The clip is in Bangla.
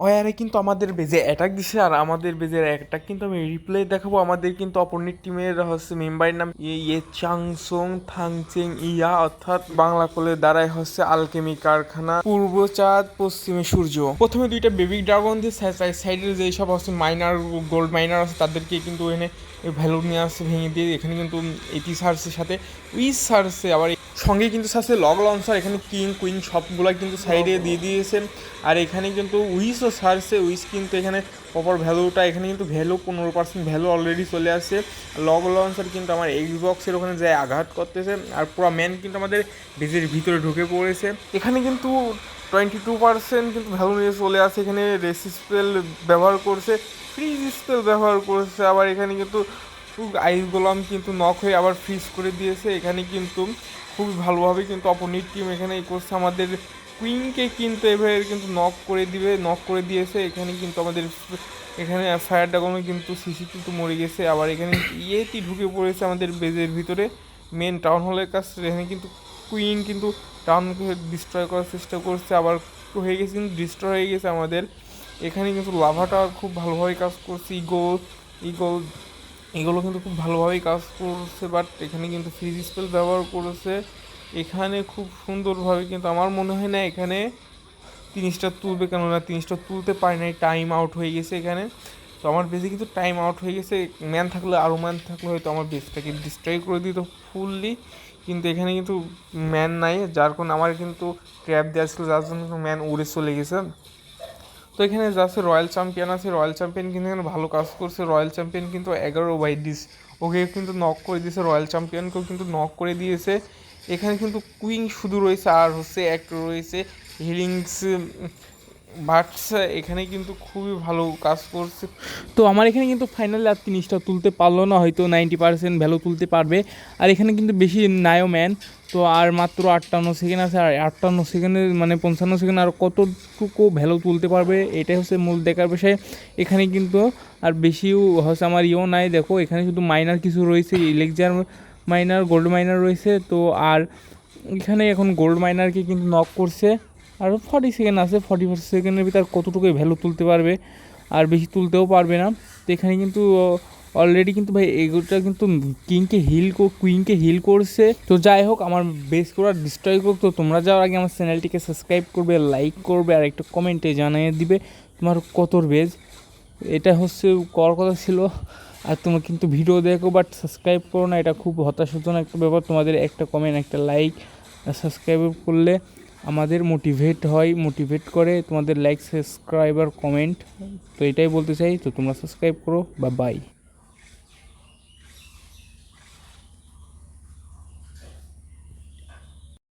ওয়ারে কিন্তু আমাদের বেজে অ্যাটাক দিছে আর আমাদের বেজের অ্যাটাক কিন্তু আমি রিপ্লে দেখাবো। আমাদের কিন্তু অপোনেন্ট টিমের হচ্ছে মেম্বারের নাম ইয়ে চাংসং থাংচেং ইয়া অর্থাৎ বাংলা কোলে দ্বারাই হচ্ছে আলকেমি কারখানা পূর্ব চাঁদ, পশ্চিমে সূর্য। প্রথমে দুইটা বেবি ড্রাগন দিয়ে সাইডের যে সব হচ্ছে মাইনার গোল্ড মাইনার আছে, তাদেরকে কিন্তু এখানে ভ্যালু নিয়ে আসছে, ভেঙে দিয়ে এখানে কিন্তু এটি সার্চের সাথে উইস সার্চে আবার সঙ্গে কিন্তু সাথে লগ লঞ্চার এখানে কিং কুইন সবগুলো কিন্তু সাইডে দিয়ে দিয়েছে। আর এখানে কিন্তু উইসও সারছে উইস কিন্তু এখানে প্রপার ভ্যালুটা এখানে কিন্তু ভ্যালু পনেরো পার্সেন্ট ভ্যালু অলরেডি চলে আসছে। লগ লঞ্চার কিন্তু আমার এক্স বক্সের ওখানে যায় আঘাত করতেছে আর পুরো ম্যান কিন্তু আমাদের বেজের ভিতরে ঢুকে পড়েছে। এখানে কিন্তু টোয়েন্টি টু পার্সেন্ট কিন্তু ভ্যালু নিয়ে চলে আসে এখানে রেসিস্পেল ব্যবহার করছে ফ্রিজ স্পেল ব্যবহার করছে, আবার এখানে কিন্তু আইস গোলাম কিন্তু নক হয়ে আবার ফ্রিজ করে দিয়েছে। এখানে কিন্তু খুবই ভালোভাবে কিন্তু অপোনেন্ট টিম এখানে করছে আমাদের কুইনকে কিন্তু এভাবে কিন্তু নক করে দিবে নক করে দিয়েছে। এখানে কিন্তু আমাদের এখানে ফায়ার ড্রাগনও কিন্তু সিসি কিন্তু মরে গেছে। আবার এখানে ইয়েটি ঢুকে পড়েছে আমাদের বেজের ভিতরে। মেন টাউন হলের কাছে, এখানে কিন্তু কুইন কিন্তু টাউনকে ডিস্ট্রয় করার চেষ্টা করছে। আবার হয়ে গেছে কিন্তু ডিস্ট্রয় হয়ে গেছে আমাদের। এখানে কিন্তু লাভাটা খুব ভালোভাবে কাজ করছে। ইগোল ইগোল এগুলো কিন্তু খুব ভালোভাবেই কাজ করছে। বাট এখানে কিন্তু ফ্রিজ স্পেল ব্যবহার করেছে। এখানে খুব সুন্দরভাবে কিন্তু আমার মনে হয় না এখানে স্টার তুলবে, কেননা স্টার তুলতে পারে নাই টাইম আউট হয়ে গেছে এখানে। তো আমার বেসে কিন্তু টাইম আউট হয়ে গেছে ম্যান থাকলে আরও ম্যান থাকলে হয়তো আমার বেসটাকে ডিস্ট্রয় করে দিত ফুললি কিন্তু এখানে কিন্তু ম্যান নাই, যার কারণে আমার কিন্তু ট্র্যাপ দেওয়া ছিল, যার জন্য ম্যান উড়ে চলে গেছে। তো এখানে যাচ্ছে রয়্যাল চ্যাম্পিয়ন আছে রয়্যাল চ্যাম্পিয়ন কিন্তু এখানে ভালো কাজ করছে। রয়্যাল চ্যাম্পিয়ন কিন্তু এগারো বাই ডিস ওকে কিন্তু নক করে দিয়েছে রয়্যাল চ্যাম্পিয়নকেও কিন্তু নক করে দিয়েছে। এখানে কিন্তু কুইং শুধু রয়েছে আর হচ্ছে এক রয়েছে হিলিংস বাটস, এখানে কিন্তু খুবই ভালো কাজ করছে। তো আমার এখানে কিন্তু ফাইনালি আর জিনিসটা তুলতে পারল না, হয়তো নাইনটি পার্সেন্ট ভ্যালু তুলতে পারবে। আর এখানে কিন্তু বেশি নায়ও ম্যান তো আর মাত্র আটান্ন সেকেন্ড আছে, আর আটান্ন সেকেন্ডে মানে পঞ্চান্ন সেকেন্ড আর কতটুকু ভ্যালু তুলতে পারবে, এটাই হচ্ছে মূল দেখার বিষয়। এখানে কিন্তু আর বেশিও হচ্ছে আমার ইও নাই, দেখো এখানে শুধু মাইনার কিছু রয়েছে ইলেকজার মাইনার গোল্ড মাইনার রয়েছে। তো আর এখানে এখন গোল্ড মাইনারকে কিন্তু নক করছে। আর ফর্টি সেকেন্ড আছে ফর্টি ফোর সেকেন্ডের ভিতর কতটুকু ভ্যালু তুলতে পারবে? আর বেশি তুলতেও পারবে না। তো এখানে কিন্তু অলরেডি কিন্তু ভাই এগুলোটা কিন্তু কিংকে হিল কুইনকে হিল করছে। তো যাই হোক, আমার বেস করা ডিস্ট্রয় করুক। তো তোমরা যাওয়ার আগে আমার চ্যানেলটিকে সাবস্ক্রাইব করবে লাইক করবে, আর একটা কমেন্টে জানিয়ে দিবে তোমার কতর বেজ এটা হচ্ছে, কর কথা ছিল। আর তোমরা কিন্তু ভিডিও দেখো বাট সাবস্ক্রাইব করো না, এটা খুব হতাশাজনক একটা ব্যাপার। তোমাদের একটা কমেন্ট একটা লাইক সাবস্ক্রাইব করলে আমাদের মোটিভেট হয় মোটিভেট করে তোমাদের লাইক সাবস্ক্রাইবার কমেন্ট তো এটাই বলতে চাই, তো তোমরা সাবস্ক্রাইব করো, বা বাই